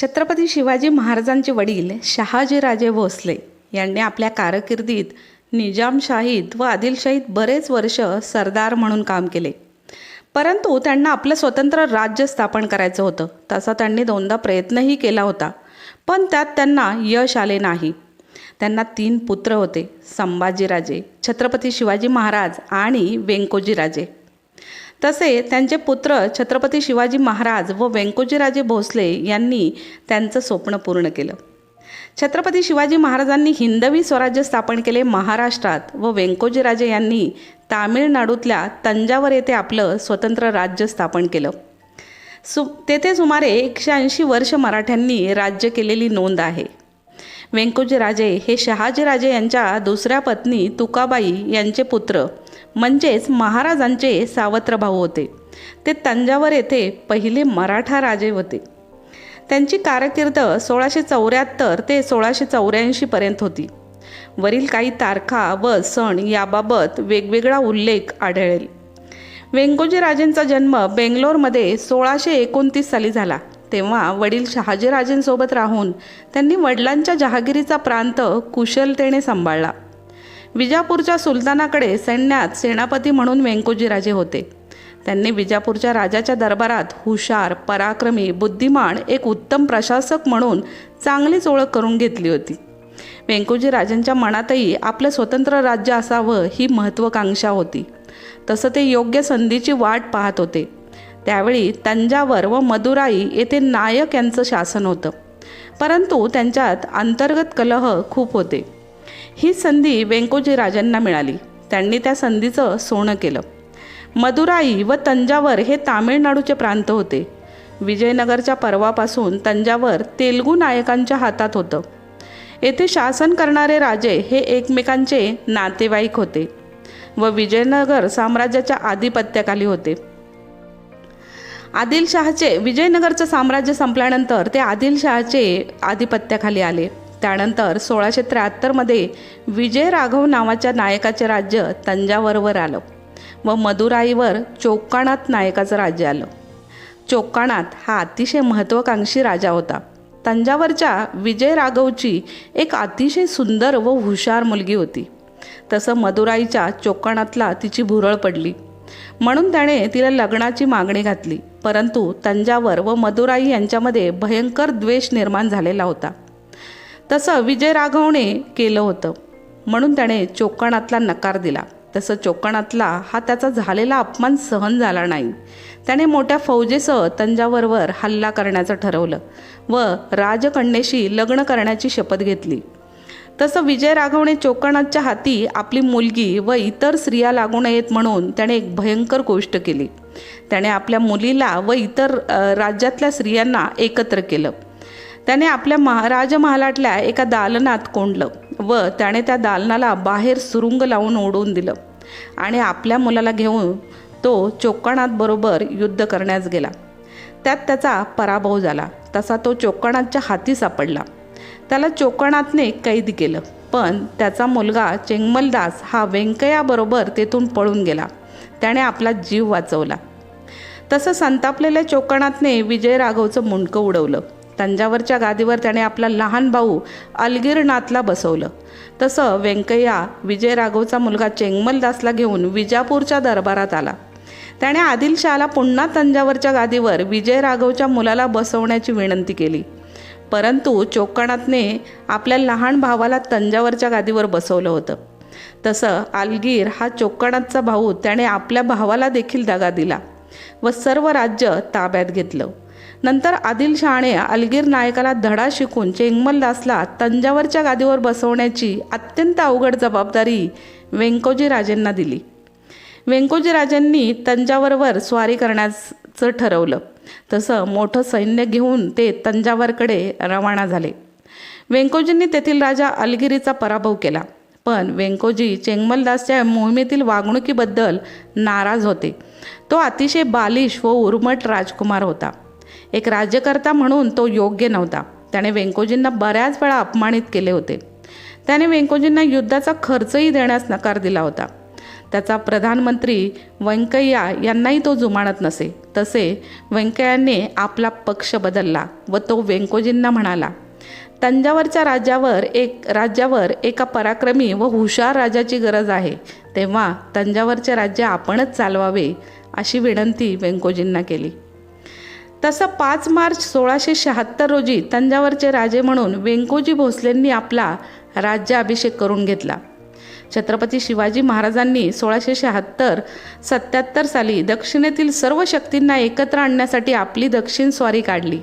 छत्रपती शिवाजी महाराजांचे वडील शहाजीराजे भोसले यांनी आपल्या कारकिर्दीत निजामशाहीत व आदिलशाहीत बरेच वर्ष सरदार म्हणून काम केले. परंतु त्यांना आपलं स्वतंत्र राज्य स्थापन करायचं होतं. तसा त्यांनी दोनदा प्रयत्नही केला होता पण त्यात त्यांना यश आले नाही. त्यांना तीन पुत्र होते संभाजीराजे छत्रपती शिवाजी महाराज आणि व्यंकोजीराजे. तसे त्यांचे पुत्र छत्रपती शिवाजी महाराज व व्यंकोजीराजे भोसले यांनी त्यांचं स्वप्न पूर्ण केलं. छत्रपती शिवाजी महाराजांनी हिंदवी स्वराज्य स्थापन केले महाराष्ट्रात व व्यंकोजीराजे यांनी तामिळनाडूतल्या तंजावर येथे आपलं स्वतंत्र राज्य स्थापन केलं. सु तेथे सुमारे एकशे ऐंशी वर्ष मराठ्यांनी राज्य केलेली नोंद आहे. व्यंकोजीराजे हे शहाजीराजे यांच्या दुसऱ्या पत्नी तुकाबाई यांचे पुत्र. म्हणजेच महाराजांचे सावत्र भाऊ होते. ते तंजावर येथे पहिले मराठा राजे होते. त्यांची कारकीर्द सोळाशे चौऱ्याहत्तर ते सोळाशे चौऱ्याऐंशीपर्यंत होती. वरील काही तारखा व सण याबाबत वेगवेगळा उल्लेख आढळेल. व्यंकोजीराजेंचा जन्म बेंगलोरमध्ये सोळाशे एकोणतीस साली झाला. तेव्हा वडील शहाजीराजेंसोबत राहून त्यांनी वडिलांच्या जहागिरीचा प्रांत कुशलतेने सांभाळला. विजापूरच्या सुलतानाकडे सैन्यात सेनापती म्हणून व्यंकोजीराजे होते. त्यांनी विजापूरच्या राजाच्या दरबारात हुशार पराक्रमी बुद्धिमान एक उत्तम प्रशासक म्हणून चांगलीच ओळख करून घेतली होती. व्यंकोजी राजांच्या मनातही आपलं स्वतंत्र राज्य असावं ही महत्त्वाकांक्षा होती. तसं ते योग्य संधीची वाट पाहत होते. त्यावेळी तंजावर व मदुराई येथे नायक यांचं शासन होतं. परंतु त्यांच्यात अंतर्गत कलह खूप होते. ही संधी वेंकोजी राजांना मिळाली. त्यांनी त्या संधीचं सोनं केलं. मदुराई व तंजावर हे तामिळनाडूचे प्रांत होते. विजयनगरच्या पर्वापासून तंजावर तेलगू नायकांच्या हातात होतं. येथे शासन करणारे राजे हे एकमेकांचे नातेवाईक होते व विजयनगर साम्राज्याच्या आधिपत्याखाली होते. आदिलशहाचे विजयनगरचं साम्राज्य संपल्यानंतर ते आदिलशहाचे आधिपत्याखाली आले. त्यानंतर सोळाशे त्र्याहत्तरमध्ये विजय राघव नावाच्या नायकाचे राज्य तंजावरवर आलं व मदुराईवर चोक्काणात नायकाचं राज्य आलं. चोक्काणात हा अतिशय महत्त्वाकांक्षी राजा होता. तंजावरच्या विजय राघवची एक अतिशय सुंदर व हुशार मुलगी होती. तसं मदुराईच्या चोक्काणातला तिची भुरळ पडली. म्हणून त्याने तिला लग्नाची मागणी घातली. परंतु तंजावर व मदुराई यांच्यामध्ये भयंकर द्वेष निर्माण झालेला होता. तसं विजय राघवने केलं होतं. म्हणून त्याने चोकणातला नकार दिला. तसं चोकणातला हा त्याचा झालेला अपमान सहन झाला नाही. त्याने मोठ्या फौजेसह तंजावरवर हल्ला करण्याचं ठरवलं व राजकन्येशी लग्न करण्याची शपथ घेतली. तसं विजय राघवने चोकणाच्या हाती आपली मुलगी व इतर स्त्रिया लागू नयेत म्हणून त्याने एक भयंकर गोष्ट केली. त्याने आपल्या मुलीला व इतर राज्यातल्या स्त्रियांना एकत्र केलं. त्याने आपल्या महाराज महालाटल्या एका दालनात कोंडलं व त्याने त्या दालनाला बाहेर सुरुंग लावून ओढून दिलं आणि आपल्या मुलाला घेऊन तो चोक्काणात बरोबर युद्ध करण्यास गेला. त्यात त्याचा पराभव झाला. तसा तो चोक्काणातच्या हाती सापडला. त्याला चोक्काणातने कैद केलं. पण त्याचा मुलगा चेंगमलदास हा व्यंकयाबरोबर तेथून पळून गेला. त्याने आपला जीव वाचवला. तसं संतापलेल्या चोकणातने विजय राघवचं मुंडकं उडवलं. तंजावरच्या गादीवर त्याने आपला लहान भाऊ अलगीरनाथला बसवलं. तसं व्यंकय्या विजय राघवचा मुलगा चेंगमलदासला घेऊन विजापूरच्या दरबारात आला. त्याने आदिलशहाला पुन्हा तंजावरच्या गादीवर विजय राघवच्या मुलाला बसवण्याची विनंती केली. परंतु चोकणातने आपल्या लहान भावाला तंजावरच्या गादीवर बसवलं होतं. तसं आलगीर हा चोक्काणातचा भाऊ त्याने आपल्या भावाला देखील दगा दिला. व सर्व राज्य ताब्यात घेतलं. नंतर आदिलशहाने अलगीर नायकाला धडा शिकून चेंगमलदासला तंजावरच्या गादीवर बसवण्याची अत्यंत अवघड जबाबदारी वेंकोजी राजेंना दिली. वेंकोजी राजांनी तंजावरवर स्वारी करण्याचं ठरवलं. तसं मोठं सैन्य घेऊन ते तंजावरकडे रवाना झाले. वेंकोजींनी तेथील राजा अलगिरीचा पराभव केला. पण व्यंकोजी चेंगमलदासच्या मोहिमेतील वागणुकीबद्दल नाराज होते. तो अतिशय बालिश व उर्मट राजकुमार होता. एक राज्यकर्ता म्हणून तो योग्य नव्हता. त्याने वेंकोजींना बऱ्याच वेळा अपमानित केले होते. त्याने वेंकोजींना युद्धाचा खर्चही देण्यास नकार दिला होता. त्याचा प्रधानमंत्री व्यंकय्या यांनाही तो जुमानत नसे. तसे व्यंकय्याने आपला पक्ष बदलला व तो वेंकोजींना म्हणाला तंजावरच्या राज्यावर एक राज्यावर एका पराक्रमी व हुशार राजाची गरज आहे. तेव्हा तंजावरचे राज्य आपणच चालवावे अशी विनंती वेंकोजींना केली. तसं पाच मार्च सोळाशे शहात्तर रोजी तंजावरचे राजे म्हणून वेंकोजी भोसलेंनी आपला राज्याभिषेक करून घेतला. छत्रपती शिवाजी महाराजांनी सोळाशे शहात्तर सत्याहत्तर साली दक्षिणेतील सर्व शक्तींना एकत्र आणण्यासाठी आपली दक्षिण स्वारी काढली.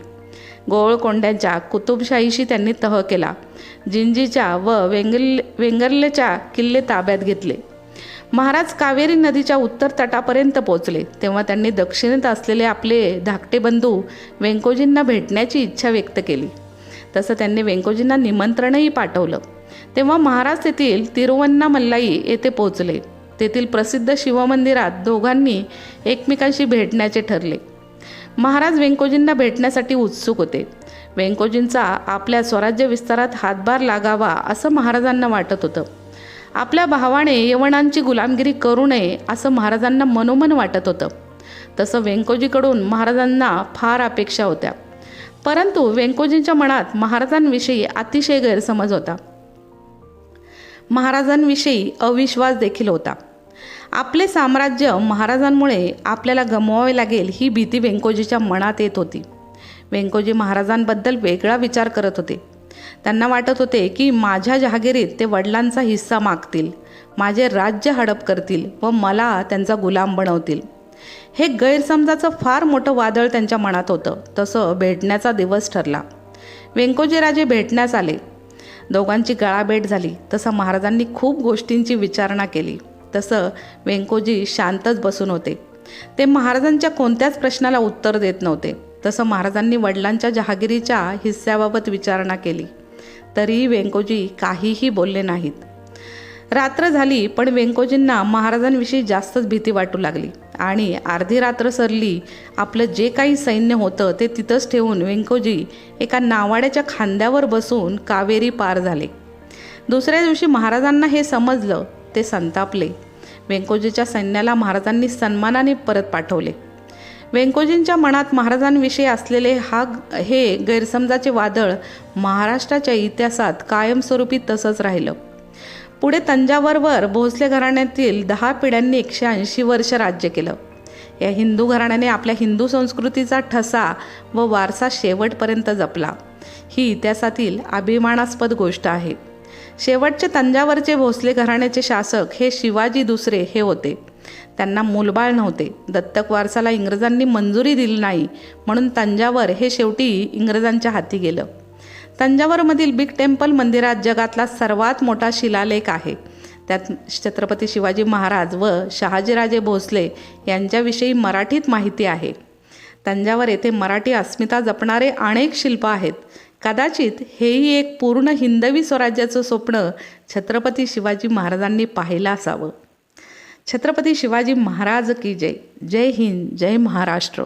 गोवळकोंड्याच्या कुतुबशाहीशी त्यांनी तह केला. जिंजीच्या व वेंगल वेंगर्लेच्या किल्ले ताब्यात घेतले. महाराज कावेरी नदीच्या उत्तर तटापर्यंत पोहोचले. तेव्हा त्यांनी दक्षिणेत असलेले आपले धाकटे बंधू वेंकोजींना भेटण्याची इच्छा व्यक्त केली. तसं त्यांनी वेंकोजींना निमंत्रणही पाठवलं. तेव्हा महाराज तेथील तिरुवन्नामल्लाई येथे पोहोचले. तेथील प्रसिद्ध शिवमंदिरात दोघांनी एकमेकांशी भेटण्याचे ठरले. महाराज व्यंकोजींना भेटण्यासाठी उत्सुक होते. व्यंकोजींचा आपल्या स्वराज्य विस्तारात हातभार लागावा असं महाराजांना वाटत होतं. आपल्या भावाने यवनांची गुलामगिरी करू नये असं महाराजांना मनोमन वाटत होतं. तसं व्यंकोजीकडून महाराजांना फार अपेक्षा होत्या. परंतु व्यंकोजींच्या मनात महाराजांविषयी अतिशय गैरसमज होता. महाराजांविषयी अविश्वास देखील होता. आपले साम्राज्य महाराजांमुळे आपल्याला गमवावे लागेल ही भीती व्यंकोजीच्या मनात येत होती. व्यंकोजी महाराजांबद्दल वेगळा विचार करत होते. त्यांना वाटत होते की माझ्या जहागिरीत ते वडिलांचा हिस्सा मागतील माझे राज्य हडप करतील व मला त्यांचा गुलाम बनवतील. हे गैरसमजाचं फार मोठं वादळ त्यांच्या मनात होतं तसं भेटण्याचा दिवस ठरला. व्यंकोजीराजे भेटण्यास आले. दोघांची गळाभेट झाली तसं महाराजांनी खूप गोष्टींची विचारणा केली. तसं व्यंकोजी शांतच बसून होते. ते महाराजांच्या कोणत्याच प्रश्नाला उत्तर देत नव्हते. तसं महाराजांनी वडिलांच्या जहागिरीच्या हिस्स्याबाबत विचारणा केली. तरीही व्यंकोजी काहीही बोलले नाहीत. रात्र झाली पण व्यंकोजींना महाराजांविषयी जास्तच भीती वाटू लागली आणि अर्धी रात्र सरली आपलं जे काही सैन्य होतं ते तिथंच ठेवून व्यंकोजी एका नावाड्याच्या खांद्यावर बसून कावेरी पार झाले. दुसऱ्या दिवशी महाराजांना हे समजलं ते संतापले. व्यंकोजीच्या सैन्याला महाराजांनी सन्मानाने परत पाठवले. व्यंकोजींच्या मनात महाराजांविषयी असलेले हा हे गैरसमजाचे वादळ महाराष्ट्राच्या इतिहासात कायमस्वरूपी तसंच राहिलं. पुढे तंजावरवर भोसले घराण्यातील दहा पिढ्यांनी एकशे ऐंशी वर्ष राज्य केलं. या हिंदू घराण्याने आपल्या हिंदू संस्कृतीचा ठसा व वारसा शेवटपर्यंत जपला. ही इतिहासातील अभिमानास्पद गोष्ट आहे. शेवटचे तंजावरचे भोसले घराण्याचे शासक हे शिवाजी दुसरे हे होते. त्यांना मूलबाळ नव्हते. दत्तक वारसाला इंग्रजांनी मंजुरी दिली नाही म्हणून तंजावर हे शेवटी इंग्रजांच्या हाती गेलं. तंजावरमधील बिग टेम्पल मंदिरात जगातला सर्वात मोठा शिलालेख आहे. त्यात छत्रपती शिवाजी महाराज व शहाजीराजे भोसले यांच्याविषयी मराठीत माहिती आहे. तंजावर येथे मराठी अस्मिता जपणारे अनेक शिल्प आहेत. कदाचित हेही एक पूर्ण हिंदवी स्वराज्याचं स्वप्न छत्रपती शिवाजी महाराजांनी पाहिलं असावं. छत्रपती शिवाजी महाराज की जय. जय हिंद जय महाराष्ट्र.